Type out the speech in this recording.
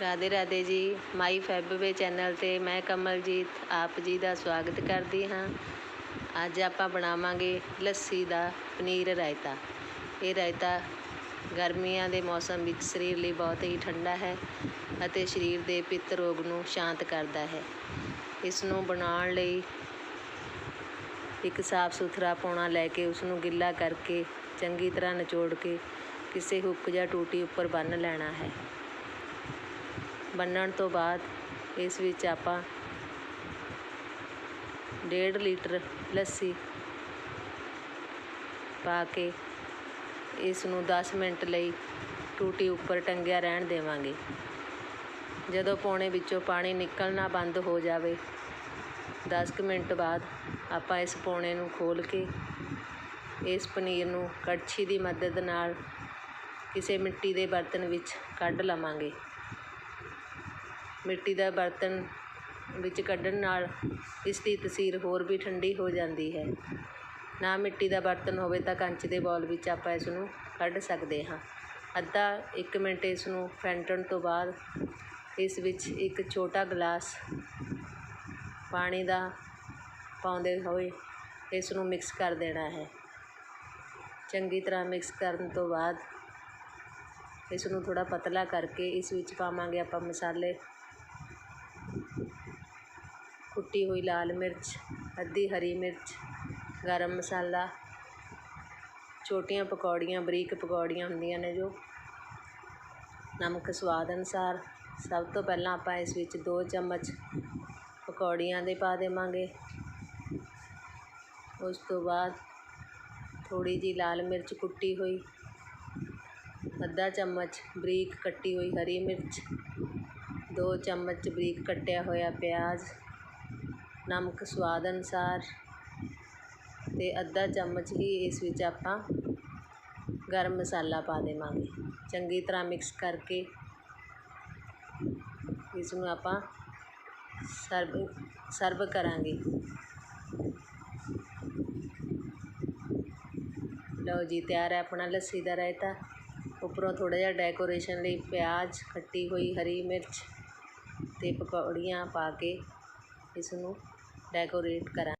ਰਾਧੇ ਰਾਧੇ ਜੀ, ਮਾਈ ਫੈਬਵੇ ਚੈਨਲ 'ਤੇ ਮੈਂ ਕਮਲਜੀਤ ਆਪ ਜੀ ਦਾ ਸਵਾਗਤ ਕਰਦੀ ਹਾਂ। ਅੱਜ ਆਪਾਂ ਬਣਾਵਾਂਗੇ ਲੱਸੀ ਦਾ ਪਨੀਰ ਰਾਇਤਾ। ਇਹ ਰਾਇਤਾ ਗਰਮੀਆਂ ਦੇ ਮੌਸਮ ਵਿੱਚ ਸਰੀਰ ਲਈ ਬਹੁਤ ਹੀ ਠੰਡਾ ਹੈ ਅਤੇ ਸਰੀਰ ਦੇ ਪਿੱਤ ਰੋਗ ਨੂੰ ਸ਼ਾਂਤ ਕਰਦਾ ਹੈ। ਇਸ ਨੂੰ ਬਣਾਉਣ ਲਈ ਇੱਕ ਸਾਫ਼ ਸੁਥਰਾ ਪੌਣਾ ਲੈ ਕੇ ਉਸ ਨੂੰ ਗਿੱਲਾ ਕਰਕੇ ਚੰਗੀ ਤਰ੍ਹਾਂ ਨਿਚੋੜ ਕੇ ਕਿਸੇ ਹੁੱਕ ਜਾਂ ਟੂਟੀ ਉੱਪਰ ਬੰਨ੍ਹ ਲੈਣਾ ਹੈ। ਬੰਨਣ ਤੋਂ ਬਾਅਦ ਇਸ ਵਿੱਚ ਆਪਾਂ ਡੇਢ ਲੀਟਰ ਲੱਸੀ ਪਾ ਕੇ ਇਸ ਨੂੰ 10 ਮਿੰਟ ਲਈ ਟੂਟੀ ਉੱਪਰ ਟੰਗਿਆ ਰਹਿਣ ਦੇਵਾਂਗੇ। ਜਦੋਂ ਪੌਣੇ ਵਿੱਚੋਂ ਪਾਣੀ ਨਿਕਲਣਾ ਬੰਦ ਹੋ ਜਾਵੇ 10 ਕੁ ਮਿੰਟ ਬਾਅਦ ਆਪਾਂ ਇਸ ਪੌਣੇ ਨੂੰ ਖੋਲ੍ਹ ਕੇ ਇਸ ਪਨੀਰ ਨੂੰ ਕੜਛੀ ਦੀ ਮਦਦ ਨਾਲ ਕਿਸੇ ਮਿੱਟੀ ਦੇ ਬਰਤਨ ਵਿੱਚ ਕੱਢ ਲਵਾਂਗੇ। ਮਿੱਟੀ ਦਾ ਬਰਤਨ ਵਿੱਚ ਕੱਢਣ ਨਾਲ ਇਸ ਦੀ ਤਸੀਰ ਹੋਰ ਵੀ ਠੰਡੀ ਹੋ ਜਾਂਦੀ ਹੈ। ਨਾ ਮਿੱਟੀ ਦਾ ਬਰਤਨ ਹੋਵੇ ਤਾਂ ਕੰਚ ਦੇ ਬੌਲ ਵਿੱਚ ਆਪਾਂ ਇਸ ਨੂੰ ਕੱਢ ਸਕਦੇ ਹਾਂ। ਅੱਧਾ ਇੱਕ ਮਿੰਟ ਇਸ ਨੂੰ ਫੈਂਟਣ ਤੋਂ ਬਾਅਦ ਇਸ ਵਿੱਚ ਇੱਕ ਛੋਟਾ ਗਲਾਸ ਪਾਣੀ ਦਾ ਪਾਉਂਦੇ ਹੋਏ ਇਸ ਨੂੰ ਮਿਕਸ ਕਰ ਦੇਣਾ ਹੈ। ਚੰਗੀ ਤਰ੍ਹਾਂ ਮਿਕਸ ਕਰਨ ਤੋਂ ਬਾਅਦ ਇਸ ਨੂੰ ਥੋੜ੍ਹਾ ਪਤਲਾ ਕਰਕੇ ਇਸ ਵਿੱਚ ਪਾਵਾਂਗੇ ਆਪਾਂ ਮਸਾਲੇ। ਕੁੱਟੀ ਹੋਈ ਲਾਲ ਮਿਰਚ, ਅੱਧੀ ਹਰੀ ਮਿਰਚ, ਗਰਮ ਮਸਾਲਾ, ਛੋਟੀਆਂ ਪਕੌੜੀਆਂ, ਬਰੀਕ ਪਕੌੜੀਆਂ ਹੁੰਦੀਆਂ ਨੇ ਜੋ ਨਮਕ ਸਵਾਦ ਅਨੁਸਾਰ। ਸਭ ਤੋਂ ਪਹਿਲਾਂ ਆਪਾਂ ਇਸ ਵਿੱਚ ਦੋ ਚਮਚ ਪਕੌੜੀਆਂ ਦੇ ਪਾ ਦੇਵਾਂਗੇ। ਉਸ ਤੋਂ ਬਾਅਦ ਥੋੜ੍ਹੀ ਜਿਹੀ ਲਾਲ ਮਿਰਚ ਕੁੱਟੀ ਹੋਈ, ਅੱਧਾ ਚਮਚ ਬਰੀਕ ਕੱਟੀ ਹੋਈ ਹਰੀ ਮਿਰਚ, ਦੋ ਚਮਚ ਬਰੀਕ ਕੱਟਿਆ ਹੋਇਆ ਪਿਆਜ਼ ਨਮਕ ਸਵਾਦ ਅਨੁਸਾਰ ਅਤੇ ਅੱਧਾ ਚਮਚ ਹੀ ਇਸ ਵਿੱਚ ਆਪਾਂ ਗਰਮ ਮਸਾਲਾ ਪਾ ਦੇਵਾਂਗੇ। ਚੰਗੀ ਤਰ੍ਹਾਂ ਮਿਕਸ ਕਰਕੇ ਇਸ ਨੂੰ ਆਪਾਂ ਸਰਵ ਸਰਵ ਕਰਾਂਗੇ। ਲਓ ਜੀ, ਤਿਆਰ ਹੈ ਆਪਣਾ ਲੱਸੀ ਦਾ ਰਾਇਤਾ। ਉੱਪਰੋਂ ਥੋੜ੍ਹਾ ਜਿਹਾ ਡੈਕੋਰੇਸ਼ਨ ਲਈ ਪਿਆਜ਼ ਕੱਟੀ ਹੋਈ ਹਰੀ ਮਿਰਚ ਅਤੇ ਪਕੌੜੀਆਂ ਪਾ ਕੇ ਇਸ ਨੂੰ ਡੈਕੋਰੇਟ ਕਰਾਂ